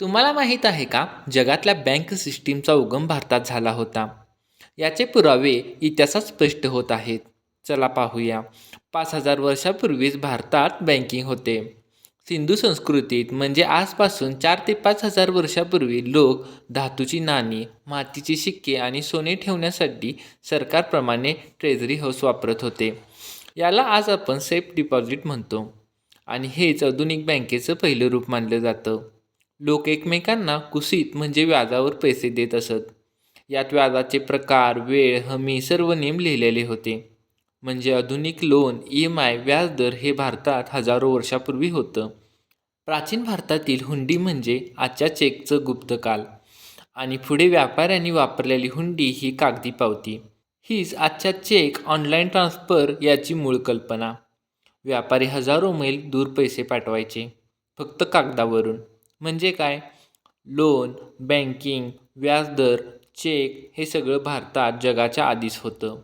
तुम्हाला माहीत आहे का? जगातल्या बँक सिस्टीमचा उगम भारतात झाला होता. याचे पुरावे इतिहासात स्पष्ट होत आहेत. चला पाहूया. पाच हजार वर्षापूर्वीच भारतात बँकिंग होते. सिंधू संस्कृतीत म्हणजे आजपासून चार ते पाच हजार वर्षापूर्वी लोक धातूची नाणी मातीचे शिक्के आणि सोने ठेवण्यासाठी सरकारप्रमाणे ट्रेझरी हाऊस वापरत होते. याला आज आपण सेफ डिपॉझिट म्हणतो. आणि हेच आधुनिक बँकेचं पहिलं रूप मानलं जातं. लोक एकमेकांना कुसीत म्हणजे व्याजावर पैसे देत असत. यात व्याजाचे प्रकार वेळ हमी सर्व नियम लिहिलेले होते. म्हणजे आधुनिक लोन ई एम आय व्याजदर हे भारतात हजारो वर्षापूर्वी होतं. प्राचीन भारतातील हुंडी म्हणजे आजच्या चेकचं गुप्तकाल आणि पुढे व्यापाऱ्यांनी वापरलेली हुंडी ही कागदी पावती. हीच आजच्या चेक ऑनलाईन ट्रान्सफर याची मूळ कल्पना. व्यापारी हजारो मैल दूर पैसे पाठवायचे. फक्त कागदावरून. म्हणजे काय? लोन बँकिंग व्याजदर चेक हे सगळं भारतात जगाच्या आधीच होतं.